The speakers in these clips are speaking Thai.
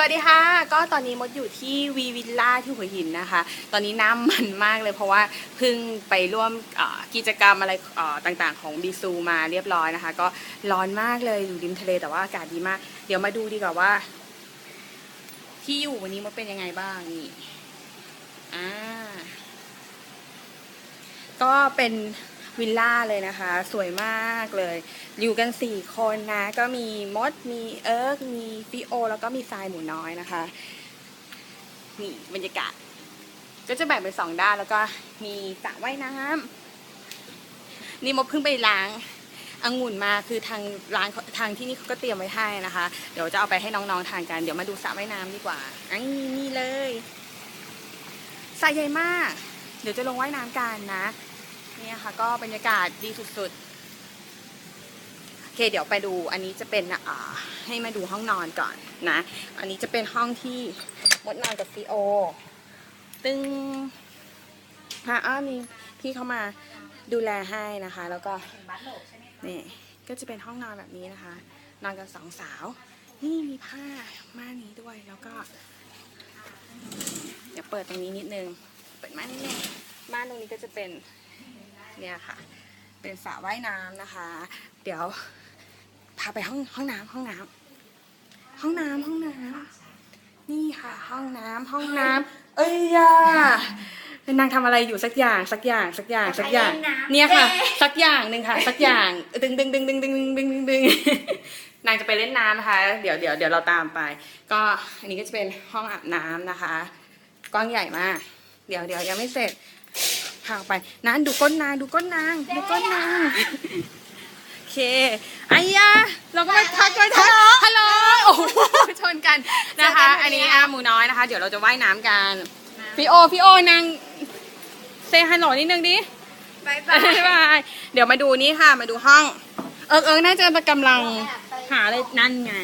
สวัสดีค่ะ ก็ตอนนี้มดอยู่ที่วีวิลล่าที่หัวหินนะคะ ตอนนี้น้ำมันมากเลยเพราะว่าเพิ่งไปร่วมกิจกรรมอะไรต่างๆ ของบีซูมาเรียบร้อยนะคะ ก็ร้อนมากเลยอยู่ริมทะเลแต่ว่าอากาศดีมาก เดี๋ยวมาดูดีกว่าว่า ที่อยู่วันนี้มดเป็นยังไงบ้างนี่อ่าก็เป็น วิลล่าเลยนะคะ สวยมากเลย อยู่กันสี่คนนะ ก็มีมด มีเอิร์กมีฟิโอ แล้วก็มีทรายหมูน้อยนะคะ นี่บรรยากาศ ก็จะแบ่งเป็นสองด้านแล้วก็มีสระว่ายน้ำนี่มดเพิ่งไปล้างองุ่นมาคือทางร้านทางที่นี่เขาก็เตรียมไว้ให้นะคะ เดี๋ยวจะเอาไปให้น้องๆทานกันเดี๋ยวมาดูสระว่ายน้ำดีกว่าอันนี้นี่เลยสระใหญ่มาก เดี๋ยวจะลงว่ายน้ำกันนะ เนี่ยค่ะก็บรรยากาศดีสุดๆ โอเคเดี๋ยวไปดูอันนี้จะเป็นอ่าให้มาดูห้องนอนก่อนนะ อันนี้จะเป็นห้องที่มดนอนกับซีโอ ตึงฮะอ้ามีพี่เขามาดูแลให้นะคะ แล้วก็นี่ก็จะเป็นห้องนอนแบบนี้นะคะ นอนกันสองสาว นี่มีผ้าม่านนี้ด้วยแล้วก็ เดี๋ยวเปิดตรงนี้นิดนึง เปิดม่านนิดนึงม่านตรงนี้ก็จะเป็น เนี่ยค่ะ เป็นสระว่ายน้ำนะคะ เดี๋ยวพาไปห้องห้องน้ำห้องน้ำห้องน้ำห้องน้ำนี่ค่ะ ห้องน้ำห้องน้ำเอ้ยยานางทำอะไรอยู่สักอย่างสักอย่างสักอย่างสักอย่าง เนี่ยค่ะ สักอย่างหนึ่งค่ะ สักอย่างดึงดึงดึงดึงดึงดึงดึงดึงดึงนางจะไปเล่นน้ำนะคะ เดี๋ยวเดี๋ยวเดี๋ยวเราตามไป ก็อันนี้ก็จะเป็นห้องอาบน้ำนะคะกว้างใหญ่มาก เดี๋ยวเดี๋ยวยังไม่เสร็จ พาไปนะดูก้นนางดูก้นนางดูก้นนางโอเคไอ้ยาเราก็ไปทักไปทักฮัลโหลโอ้โหชนกันนะคะ อันนี้อะหมูน้อยนะคะ เดี๋ยวเราจะว่ายน้ำกันพี่โอพี่โอนางเซฮัลโหลนิดนึงดิบายบ๊ายบายเดี๋ยวมาดูนี่ค่ะ มาดูห้อง เอิงเอิงน่าจะกำลังหาอะไรนั่นไง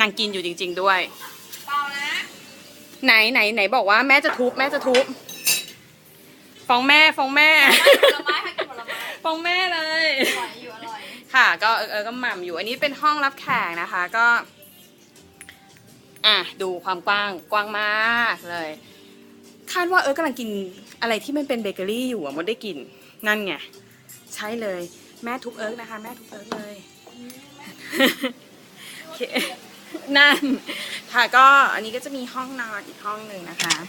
นางกินอยู่จริง ๆด้วยเปล่านะไหนไหนไหนบอกว่าแม่จะทุบแม่จะทุบ ฟ้องแม่ฟ้องแม่ผลไม้ให้กินผลไม้ฟ้องแม่เลย อร่อยอยู่อร่อยค่ะ ก็เออเออก็หม่ำอยู่ อันนี้เป็นห้องรับแขกนะคะ ก็ อะดูความกว้างกว้างมากเลย คาดว่าเออกำลังกินอะไรที่มันเป็นเบเกอรี่อยู่อะมดได้กิน นั่นไง ใช่เลย แม่ทุบเอิร์กนะคะ แม่ทุบเอิร์กเลย โอเค นั่น ค่ะก็อันนี้ก็จะมีห้องนอนอีกห้องหนึ่งนะคะอ่า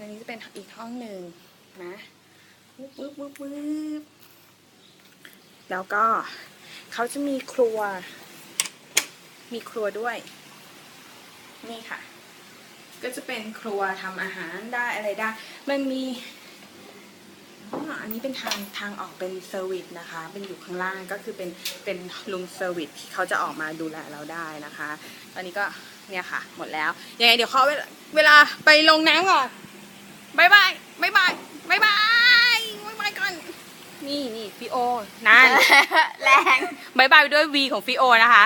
อันนี้จะเป็นอีกห้องหนึ่งนะวึบวึบวึบวึบแล้วก็เขาจะมีครัว มีครัวด้วย นี่ค่ะ ก็จะเป็นครัวทำอาหารได้อะไรได้ มันมีอันนี้เป็นทางทางออกเป็นเซอร์วิสนะคะ เป็นอยู่ข้างล่างก็คือเป็นเป็นลุมเซอร์วิสที่เขาจะออกมาดูแลเราได้นะคะ ตอนนี้ก็เนี่ยค่ะ หมดแล้ว ยังไงเดี๋ยวเขาเวลาเวลาไปลงน้ำก่อน บายบายบายบายบายบายบายบายก่อน นี่นี่ฟิโอนั่นแรงบายบายด้วยวีของฟิโอนะคะ